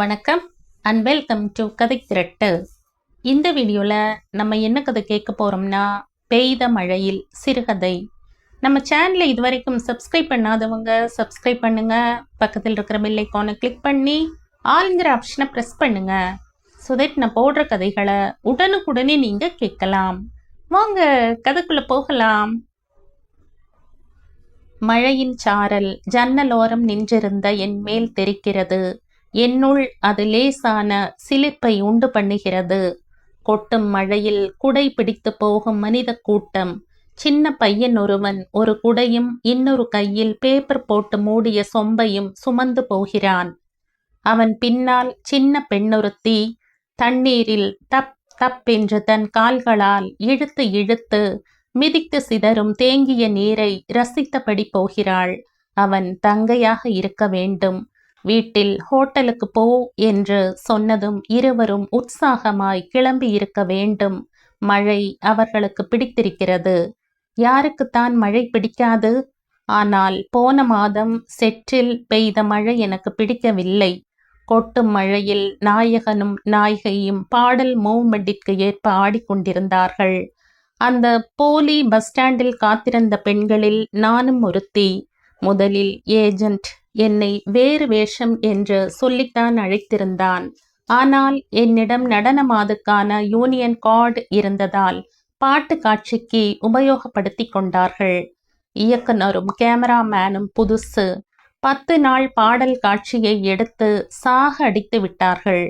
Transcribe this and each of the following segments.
வணக்கம் and welcome to கதை திரட்டு. இந்த வீடியோவில் நம்ம என்ன கதை கேட்க போகிறோம்னா பெய்த மழையில் சிறுகதை. நம்ம சேனலை இது வரைக்கும் சப்ஸ்கிரைப் பண்ணாதவங்க சப்ஸ்கிரைப் பண்ணுங்க. பக்கத்தில் இருக்கிற பெல் கிளிக் பண்ணி ஆளுங்கிற ஆப்ஷனை ப்ரெஸ் பண்ணுங்க. ஸோ தட் நான் போடுற கதைகளை உடனுக்குடனே நீங்கள் கேட்கலாம். வாங்க கதைக்குள்ளே போகலாம். மழையின் சாரல் ஜன்னலோரம் நின்றிருந்த என் மேல் தெரிக்கிறது. என்னுள் அது லேசான சிலிப்பை உண்டு பண்ணுகிறது. கொட்டும் மழையில் குடை பிடித்து போகும் மனித கூட்டம். சின்ன பையன் ஒருவன் ஒரு குடையும் இன்னொரு கையில் பேப்பர் போட்டு மூடிய சொம்பையும் சுமந்து போகிறான். அவன் பின்னால் சின்ன பெண்ணொருத்தி தண்ணீரில் தப் தப் என்று தன் கால்களால் இழுத்து இழுத்து மிதித்து சிதறும் தேங்கிய நீரை ரசித்தபடி போகிறாள். அவன் தங்கையாக இருக்க வேண்டும். வீட்டில் ஹோட்டலுக்கு போ என்று சொன்னதும் இருவரும் உற்சாகமாய் கிளம்பி இருக்க வேண்டும். மழை அவர்களுக்கு பிடித்திருக்கிறது. யாருக்குத்தான் மழை பிடிக்காது? ஆனால் போன மாதம் செற்றில் பெய்த மழை எனக்கு பிடிக்கவில்லை. கொட்டும் மழையில் நாயகனும் நாயகியும் பாடல் மூவ்மெண்டிற்கு ஏற்ப ஆடிக்கொண்டிருந்தார்கள். அந்த போலி பஸ் ஸ்டாண்டில் காத்திருந்த பெண்களில் நானும் ஒருத்தி. முதலில் ஏஜென்ட் என்னை வேறு வேஷம் என்று சொல்லித்தான் அழைத்திருந்தான். ஆனால் என்னிடம் நடனமாதுக்கான யூனியன் கார்டு இருந்ததால் பாட்டு காட்சிக்கு உபயோகப்படுத்தி கொண்டார்கள். இயக்குனரும் கேமராமேனும் புதுசு பத்து நாள் பாடல் காட்சியை எடுத்து சாக அடித்து விட்டார்கள்.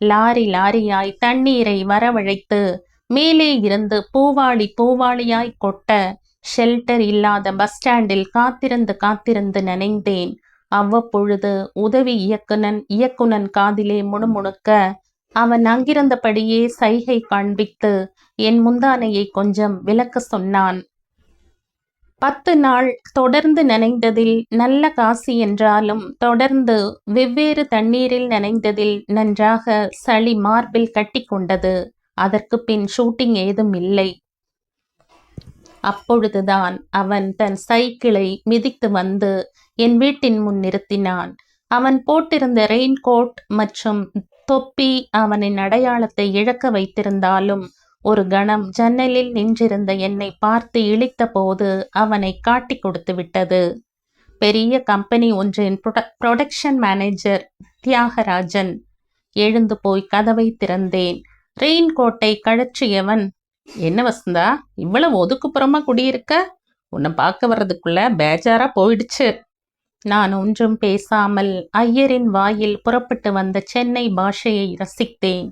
லாரி லாரியாய் தண்ணீரை வரவழைத்து மேலே இருந்து பூவாளி பூவாளியாய் கொட்ட ஷெல்டர் இல்லாத பஸ் ஸ்டாண்டில் காத்திருந்து காத்திருந்து நினைந்தேன். அவ்வப்பொழுது உதவி இயக்குனன் இயக்குனன் காதிலே முணுமுணுக்க அவன் அங்கிருந்தபடியே சைகை காண்பித்து என் முந்தானையை கொஞ்சம் விளக்க சொன்னான். பத்து நாள் தொடர்ந்து நனைந்ததில் நல்ல காசி என்றாலும் தொடர்ந்து வெவ்வேறு தண்ணீரில் நனைந்ததில் நன்றாக சளி மார்பில் கட்டி கொண்டது. அதற்கு பின் ஷூட்டிங் ஏதும் இல்லை. அப்பொழுதுதான் அவன் தன் சைக்கிளை மிதித்து வந்து என் வீட்டின் முன் நிறுத்தினான். அவன் போட்டிருந்த ரெயின் கோட் மற்றும் தொப்பி அவனின் அடையாளத்தை இழக்க வைத்திருந்தாலும் ஒரு கணம் ஜன்னலில் நின்றிருந்த என்னை பார்த்து இழித்த போது அவனை காட்டி கொடுத்து விட்டது. பெரிய கம்பெனி ஒன்றின் ப்ரொடக்ஷன் மேனேஜர் தியாகராஜன். எழுந்து போய் கதவை திறந்தேன். ரெயின் கோட்டை கழற்றியவன் என்ன வசந்தா இவ்வளவு ஒதுக்குப்புறமா குடியிருக்க? உன்னை பார்க்க வர்றதுக்குள்ள பேஜாரா போயிடுச்சு. நான் ஒன்றும் பேசாமல் ஐயரின் வாயில் புறப்பட்டு வந்த சென்னை பாஷையை ரசித்தேன்.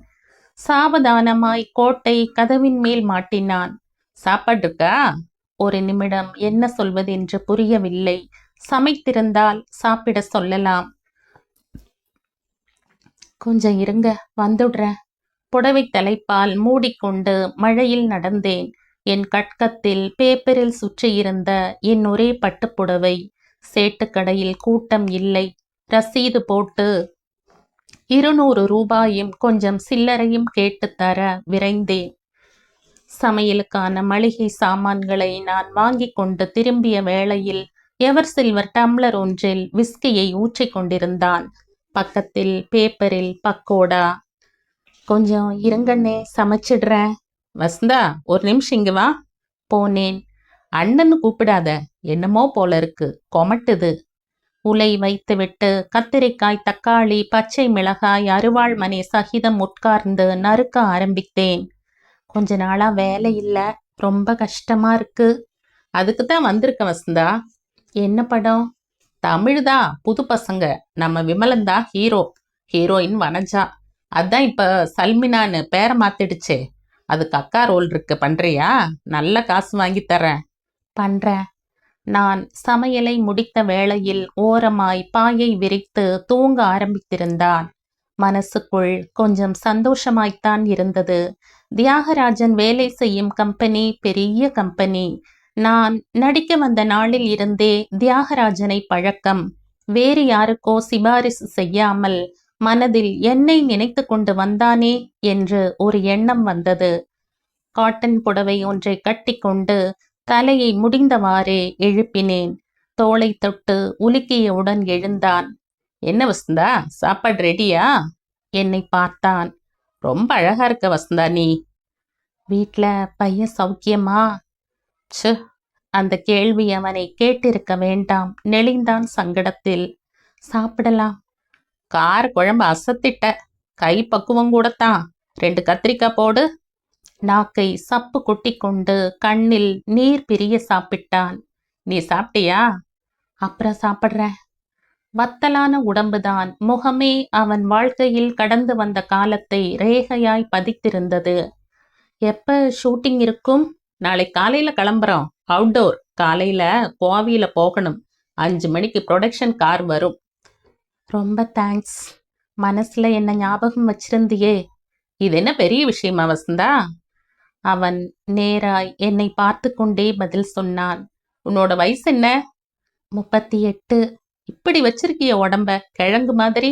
சாவதானமாய் கோட்டை கதவின் மேல் மாட்டினான். சாப்பாடு இருக்கா ஒரு நிமிடம் என்ன சொல்வது என்று புரியவில்லை. சமைத்திருந்தால் சாப்பிட சொல்லலாம். கொஞ்சம் இருங்க வந்துடுறேன். புடவை தலைப்பால் மூடிக்கொண்டு மழையில் நடந்தேன். என் கட்கத்தில் பேப்பரில் சுற்றியிருந்த என் ஒரே பட்டுப்புடவை சேட்டுக்கடையில் கூட்டம் இல்லை. ரசீது போட்டு இருநூறு ரூபாயும் கொஞ்சம் சில்லறையும் கேட்டு தர விரைந்தேன். சமையலுக்கான மளிகை சாமான்களை நான் வாங்கி கொண்டு திரும்பிய வேளையில் எவர் சில்வர் டம்ளர் ஒன்றில் விஸ்கியை ஊற்றிக் கொண்டிருந்தான். பக்கத்தில் பேப்பரில் பக்கோடா கொஞ்சம் இருங்கண்ணே சமைச்சிடுறேன். வசந்தா ஒரு நிமிஷம் இங்க வா. போனேன். அண்ணன்னு கூப்பிடாத. என்னமோ போல இருக்கு. கொமட்டுது. உலை வைத்துவிட்டு கத்திரிக்காய் தக்காளி பச்சை மிளகாய் அருவாள் மனை சகிதம் உட்கார்ந்து நறுக்க ஆரம்பித்தேன். கொஞ்ச நாளா வேலை இல்லை. ரொம்ப கஷ்டமா இருக்கு. அதுக்கு தான் வந்திருக்க வசந்தா. என்ன படம்? தமிழ் தான் புது பசங்க. நம்ம விமலன் தான் ஹீரோ. ஹீரோயின் வனஜா. அதான் இப்ப சல்மினான்னு பேரை மாத்திடுச்சே. அதுக்கு அக்கா ரோல் இருக்கு. பண்றியா? நல்ல காசு வாங்கி தரேன். பண்றேன். நான் சமையலை முடித்த வேளையில் ஓரமாய் பாயை விரித்து தூங்க ஆரம்பித்திருந்தான். மனசுக்குள் கொஞ்சம் சந்தோஷமாய்த்தான் இருந்தது. தியாகராஜன் வேலை செய்யும் கம்பெனி பெரிய கம்பெனி. நான் நடிக்க வந்த நாளில் இருந்தே தியாகராஜனை பழக்கம். வேறு யாருக்கோ சிபாரிசு செய்யாமல் மனதில் என்னை நினைத்து கொண்டு வந்தானே என்று ஒரு எண்ணம் வந்தது. காட்டன் புடவை ஒன்றை கட்டிக்கொண்டு தலையை முடிந்தவாறே எழுப்பினேன். தோளை தொட்டு உலுக்கியவுடன் எழுந்தான். என்ன வசந்தா சாப்பாடு ரெடியா? என்னை பார்த்தான். ரொம்ப அழகா இருக்க வசந்தா நீ. வீட்ல பையன் சௌக்கியமா? சு அந்த கேள்வி அவனை கேட்டிருக்க வேண்டாம். நெளிந்தான் சங்கடத்தில். சாப்பிடலாம் கார குழம்பு அசத்திட்ட. கை பக்குவம் கூடத்தான். ரெண்டு கத்திரிக்காய் போடு. நாக்கை சப்பு கொட்டிக்கொண்டு கண்ணில் நீர் பிரிய சாப்பிட்டான். நீ சாப்பிட்டியா? அப்புறம் சாப்பிட்றேன். வத்தலான உடம்புதான். முகமே அவன் வாழ்க்கையில் கடந்து வந்த காலத்தை ரேகையாய் பதித்திருந்தது. எப்ப ஷூட்டிங் இருக்கும்? நாளை காலையில கிளம்புறோம். அவுட்டோர். காலையில கோவியில போகணும். அஞ்சு மணிக்கு ப்ரொடக்ஷன் கார் வரும். ரொம்ப தேங்க்ஸ் மனசுல என்ன ஞாபகம் வச்சிருந்தியே. இது என்ன பெரிய விஷயமா வசந்தா? அவன் நேராய் என்னை பார்த்து கொண்டே பதில் சொன்னான். உன்னோட வயசு என்ன? முப்பத்தி எட்டு இப்படி வச்சிருக்கிய உடம்ப கிழங்கு மாதிரி?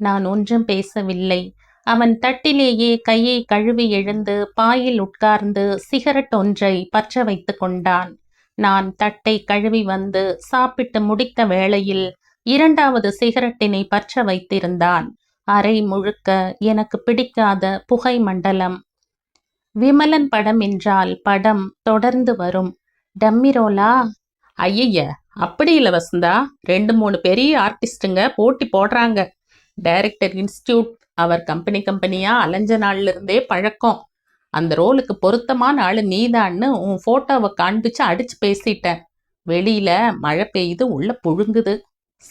நான் ஒன்றும் பேசவில்லை. அவன் தட்டிலேயே கையை கழுவி எழுந்து பாயில் உட்கார்ந்து சிகரெட் ஒன்றை பற்ற வைத்து கொண்டான். நான் தட்டை கழுவி வந்து சாப்பிட்டு முடித்த வேளையில் இரண்டாவது சிகரெட்டினை பற்ற வைத்திருந்தான். அறை முழுக்க எனக்கு பிடிக்காத புகை மண்டலம். விமலன் படம் என்றால் படம் தொடர்ந்து வரும். டம்மிரோலா? ஐய அப்படி இல்லை வசந்தா. ரெண்டு மூணு பெரிய ஆர்டிஸ்ட்டுங்க போட்டி போடுறாங்க. டைரக்டர் இன்ஸ்டியூட் அவர் கம்பெனி கம்பெனியா? அலைஞ்ச நாள்ல இருந்தே பழக்கம். அந்த ரோலுக்கு பொருத்தமான ஆளு நீதான்னு உன் போட்டோவை காண்பிச்சு அடிச்சு பேசிட்டேன். வெளியில மழை பெய்யுது உள்ள புழுங்குது.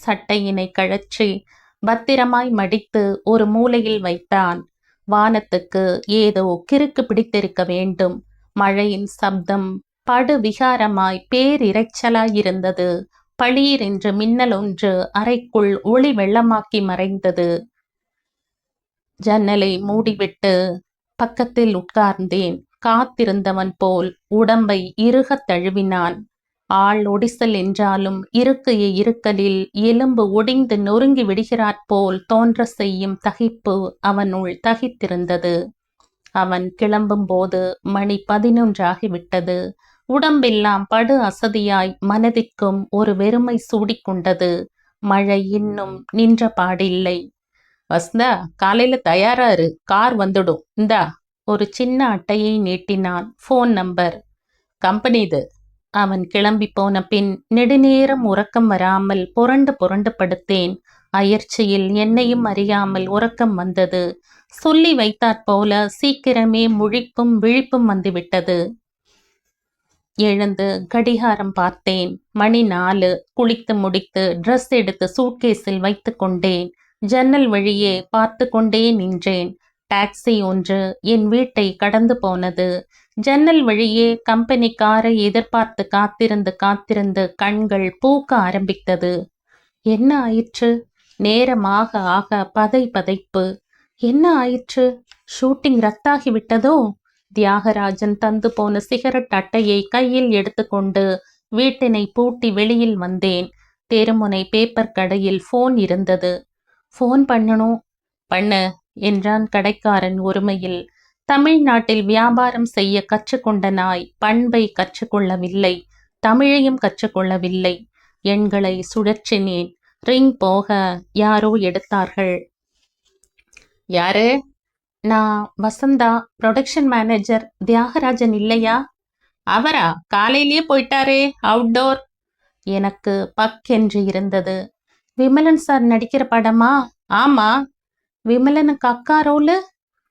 சட்டையினை கழற்றி பத்திரமாய் மடித்து ஒரு மூலையில் வைத்தான். வானத்துக்கு ஏதோ கிறுக்கு பிடித்திருக்க வேண்டும். மழையின் சப்தம் படு விகாரமாய் பேரிரைச்சலாயிருந்தது. பளீர் என்று மின்னல் ஒன்று அறைக்குள் ஒளி வெள்ளமாக்கி மறைந்தது. ஜன்னலை மூடிவிட்டு பக்கத்தில் உட்கார்ந்தேன். காத்திருந்தவன் போல் உடம்பை இறுகத் தழுவினான். ஆள் ஒடிசல் என்றாலும் இருக்கைய இருக்கலில் எலும்பு ஒடிந்து நொறுங்கி விடுகிறாற் போல் தோன்ற செய்யும் தகிப்பு அவனுள் தகித்திருந்தது. அவன் கிளம்பும்போது மணி பதினொன்றாகிவிட்டது. உடம்பெல்லாம் படு அசதியாய் மனதிற்கும் ஒரு வெறுமை சூடிக்கொண்டது. மழை இன்னும் நின்ற பாடில்லை. வசந்தா காலையில தயாராரு கார் வந்துடும். இந்தா. ஒரு சின்ன அட்டையை நீட்டினான். Phone number. கம்பெனி இது. அவன் கிளம்பி போன பின் நெடுநேரம் உறக்கம் வராமல் புரண்டு புரண்டு படுத்தேன். அயர்ச்சியில் என்னையும் அறியாமல் உறக்கம் வந்தது. சொல்லி வைத்தாற்போல சீக்கிரமே முழிப்பும் விழிப்பும் வந்துவிட்டது. எழுந்து கடிகாரம் பார்த்தேன். மணி நாலு. குளித்து முடித்து ட்ரெஸ் எடுத்து சூட்கேஸில் வைத்து கொண்டேன். ஜன்னல் வழியே பார்த்து கொண்டே நின்றேன். டாக்ஸி ஒன்று என் வீட்டை கடந்து போனது. ஜன்னல் வழியே கம்பெனி காரை எதிர்பார்த்து காத்திருந்து காத்திருந்து கண்கள் பூக்க ஆரம்பித்தது. என்ன ஆயிற்று? நேரமாக ஆக பதை பதைப்பு. என்ன ஆயிற்று? ஷூட்டிங் ரத்தாகி விட்டதோ? தியாகராஜன் தந்து போன சிகரெட் அட்டையை கையில் எடுத்துக்கொண்டு வீட்டினை பூட்டி வெளியில் வந்தேன். தெருமுனை பேப்பர் கடையில் ஃபோன் இருந்தது. ஃபோன் பண்ணணும். பண்ணு என்றான் கடைக்காரன் ஒருமையில். தமிழ்நாட்டில் வியாபாரம் செய்ய கற்றுக்கொண்ட நாய் பண்பை கற்றுக்கொள்ளவில்லை தமிழையும் கற்றுக்கொள்ளவில்லை. எண்களை சுழற்றினேன். ரிங் போக யாரோ எடுத்தார்கள். யாரு? நான் வசந்தா ப்ரொடக்ஷன் மேனேஜர் தியாகராஜன் இல்லையா? அவரா? காலையிலேயே போயிட்டாரே அவுட்டோர் எனக்கு பக் என்று இருந்தது. விமலன் சார் நடிக்கிற படமா? ஆமா. விமலனுக்கு அக்கா ரோலு?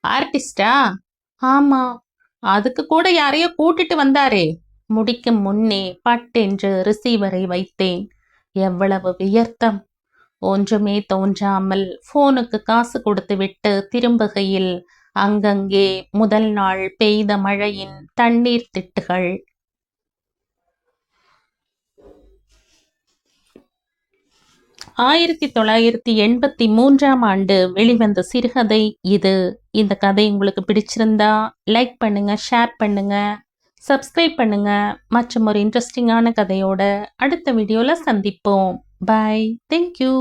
ஆர்டிஸ்டா ஆமா. அதுக்கு கூட யாரையோ கூட்டிட்டு வந்தாரே. முடிக்கும் முன்னே பட்டென்று ரிசீவரை வைத்தேன். எவ்வளவு வியர்த்தம். ஒன்றுமே தோன்றாமல் போனுக்கு காசு கொடுத்துவிட்டு திரும்புகையில் அங்கங்கே முதல் நாள் பெய்த மழையின் தண்ணீர் திட்டுகள் ஆயிரத்தி தொள்ளாயிரத்தி எண்பத்தி மூன்றாம் ஆண்டு வெளிவந்த சிறுகதை இது. இந்த கதை உங்களுக்கு பிடிச்சிருந்தா லைக் பண்ணுங்க ஷேர் பண்ணுங்க சப்ஸ்கிரைப் பண்ணுங்க. மற்றும் ஒரு இன்ட்ரெஸ்டிங்கான கதையோட அடுத்த வீடியோவில் சந்திப்போம். Bye thank you